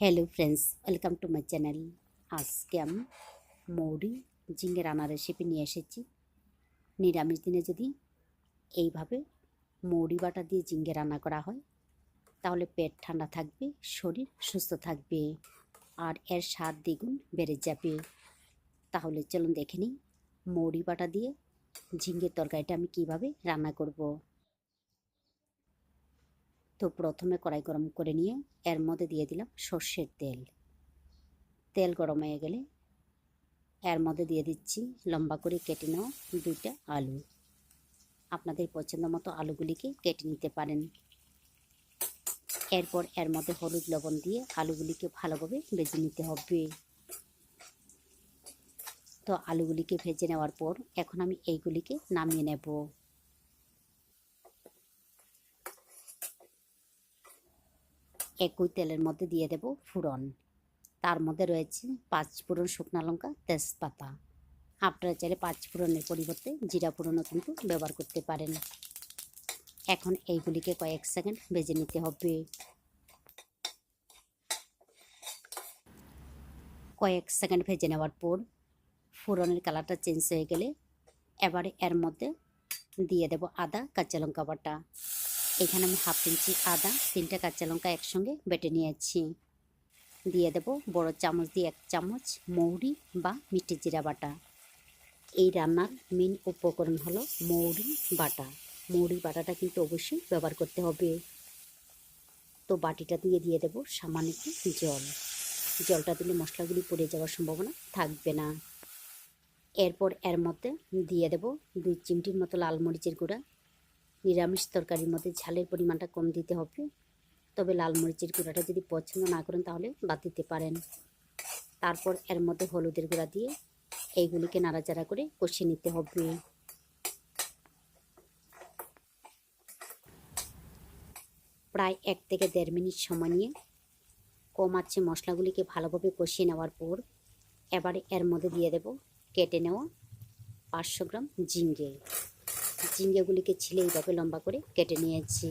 Hello friends welcome to my channel আজকে আমি মৌরি ঝিঙে রান্না রেসিপি নিয়ে এসেছি। নিরামিষ দিনে যদি এইভাবে মৌরি বাটা দিয়ে ঝিঙ্গে রান্না করা হয়, তাহলে পেট ঠান্ডা থাকবে, শরীর সুস্থ থাকবে আর এর স্বাদ দ্বিগুণ বেড়ে যাবে। তাহলে চলুন দেখে নিই মৌরি বাটা দিয়ে ঝিঙ্গের তরকারিটা আমি কীভাবে রান্না করব। তো প্রথমে কড়াই গরম করে নিয়ে এর মধ্যে দিয়ে দিলাম সর্ষের তেল। তেল গরম হয়ে গেলে এর মধ্যে দিয়ে দিচ্ছি লম্বা করে কেটে নেওয়া দুইটা আলু। আপনাদের পছন্দ মতো আলুগুলিকে কেটে নিতে পারেন। এরপর এর মধ্যে হলুদ লবণ দিয়ে আলুগুলিকে ভালোভাবে ভেজে নিতে হবে। তো আলুগুলিকে ভেজে নেওয়ার পর এখন আমি এইগুলিকে নামিয়ে নেব। একই তেলের মধ্যে দিয়ে দেব ফুরন তার মধ্যে রয়েছে পাঁচ ফোড়ন শুকনা লঙ্কা, তেজপাতা। আপনারা চাইলে পাঁচ ফোড়নের পরিবর্তে জিরা ফোড়নও কিন্তু ব্যবহার করতে পারেন। এখন এইগুলিকে কয়েক সেকেন্ড ভেজে নিতে হবে। কয়েক সেকেন্ড ভেজে নেওয়ার পর ফোড়নের কালারটা চেঞ্জ হয়ে গেলে এবারে এর মধ্যে দিয়ে দেব আদা, কাঁচা লঙ্কা বাটা। এখানে আমি হাফ ইঞ্চি আদা, তিনটা কাঁচা লঙ্কা একসঙ্গে বেটে নিয়েছি। দিয়ে দেব বড় চামচ দিয়ে এক চামচ মৌরি বা মিষ্টি জিরা বাটা। এই রান্নার মেন উপকরণ হলো মৌরি বাটা। মৌরি বাটাটা কিন্তু অবশ্যই ব্যবহার করতে হবে। তো বাটিটা দিয়ে দিয়ে দেব সামান্য একটু জল। জলটা দিলে মশলাগুলি পড়ে যাওয়ার সম্ভাবনা থাকবে না। এরপর এর মধ্যে দিয়ে দেব দুই চিমটির মতো লাল মরিচের গুঁড়া নিরামিষ তরকারির মধ্যে ঝালের পরিমাণটা কম দিতে হবে। তবে লাল মরিচের গুঁড়াটা যদি পছন্দ না করেন তাহলে বাদ দিতে পারেন। তারপর এর মধ্যে হলুদের গুঁড়া দিয়ে এইগুলিকে নাড়াচাড়া করে কষিয়ে নিতে হবে। প্রায় এক থেকে দেড় মিনিট সময় নিয়ে কম আছে মশলাগুলিকে ভালোভাবে কষিয়ে নেওয়ার পর এবারে এর মধ্যে দিয়ে দেব কেটে নেওয়া পাঁচশো গ্রাম ঝিঙ্গে ঝিঙ্গেগুলিকে ছিলে এইভাবে লম্বা করে কেটে নিয়েছি।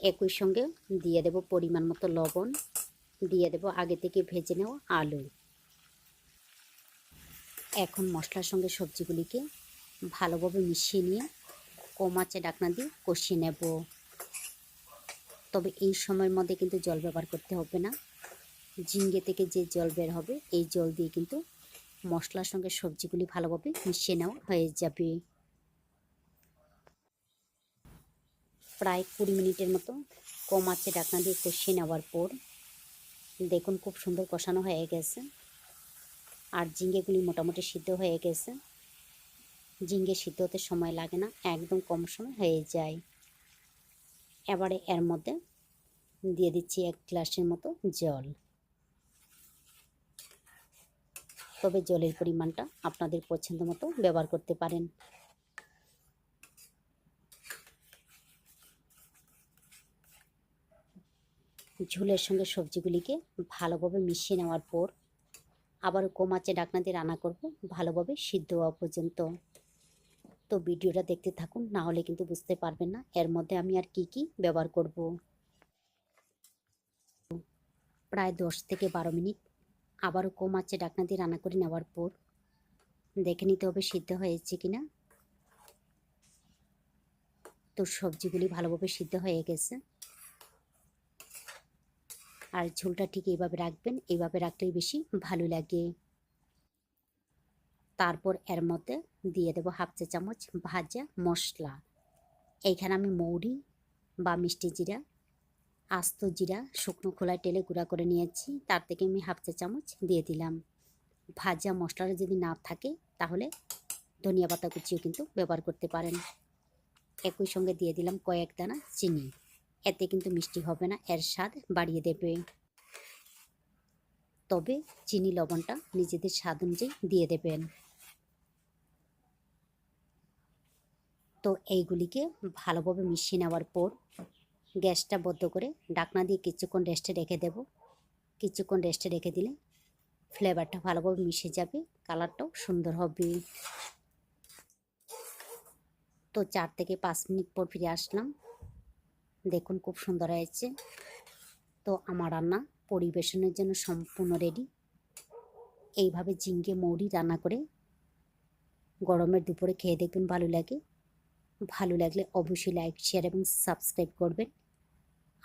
একই সঙ্গে দিয়ে দেব পরিমাণ মতো লবণ, দিয়ে দেব আগে থেকে ভেজে নেওয়া আলু। এখন মশলার সঙ্গে সবজিগুলিকে ভালোভাবে মিশিয়ে নিয়ে কম আঁচে ডাকনা দিয়ে কষিয়ে নেব। তবে এই সময়ের মধ্যে কিন্তু জল ব্যবহার করতে হবে না। ঝিঙ্গে থেকে যে জল বের হবে, এই জল দিয়ে কিন্তু মশলার সঙ্গে সবজিগুলি ভালোভাবে মিশিয়ে নেওয়া হয়ে যাবে। প্রায় কুড়ি মিনিটের মতো কম আছে ডাকনা দিয়ে কষিয়ে নেওয়ার পর, দেখুন খুব সুন্দর কষানো হয়ে গেছে। আর ঝিঙ্গেগুলি মোটামুটি সিদ্ধ হয়ে গেছে। ঝিঙ্গে সিদ্ধ হতে সময় লাগে না, একদম কম সময় হয়ে যায়। এবারে এর মধ্যে দিয়ে দিচ্ছি এক গ্লাসের মতো জল। তবে জলের পরিমাণটা আপনাদের পছন্দ মতো ব্যবহার করতে পারেন। ঝোলের সঙ্গে সবজিগুলিকে ভালোভাবে মিশিয়ে নেওয়ার পর আবার কোমাচে ডাকনা দিয়ে রান্না করব ভালোভাবে সিদ্ধ হওয়া পর্যন্ত। তো ভিডিওটা দেখতে থাকুন, না হলে কিন্তু বুঝতে পারবেন না এর মধ্যে আমি আর কি কি ব্যবহার করব। প্রায় দশ থেকে বারো মিনিট আবারও কম আছে ডাকনা দিয়ে রান্না করে নেওয়ার পর। দেখে নিতে হবে সিদ্ধ হয়েছে কিনা। তো সবজিগুলি ভালোভাবে সিদ্ধ হয়ে গেছে। আর ঝোলটা ঠিক এইভাবে রাখবেন, এইভাবে রাখলেই বেশি ভালো লাগে। তারপর এর মধ্যে দিয়ে দেবো হাফ চা চামচ ভাজা মশলা। এইখানে আমি মৌরি বা মিষ্টি জিরা আস্ত জিরা, শুকনো খোলায় টেলে গুঁড়া করে নিয়েছি। তার থেকে আমি হাফ চা চামচ দিয়ে দিলাম। ভাজা মশলাটা যদি না থাকে, তাহলে ধনিয়া পাতা কুচিও কিন্তু ব্যবহার করতে পারেন। একই সঙ্গে দিয়ে দিলাম কয়েক দানা চিনি। এতে কিন্তু মিষ্টি হবে না, এর স্বাদ বাড়িয়ে দেবে। তবে চিনি লবণটা নিজেদের স্বাদ অনুযায়ী দিয়ে দেবেন। তো এইগুলিকে ভালোভাবে মিশিয়ে নেওয়ার পর গ্যাসটা বদ্ধ করে ডাকনা দিয়ে কিছুক্ষণ রেস্টে রেখে দেব। কিছুক্ষণ রেস্টে রেখে দিলে ফ্লেভারটা ভালোভাবে মিশে যাবে কালারটাও সুন্দর হবে। তো চার থেকে পাঁচ মিনিট পর ফিরে আসলাম। দেখুন খুব সুন্দর হয়েছে। তো আমার রান্না পরিবেশনের জন্য সম্পূর্ণ রেডি এইভাবে জিঙ্গে মৌরি রান্না করে গরমের দুপুরে খেয়ে দেখবেন ভালো লাগে। ভালো লাগলে অবশ্যই লাইক শেয়ার এবং সাবস্ক্রাইব করবেন।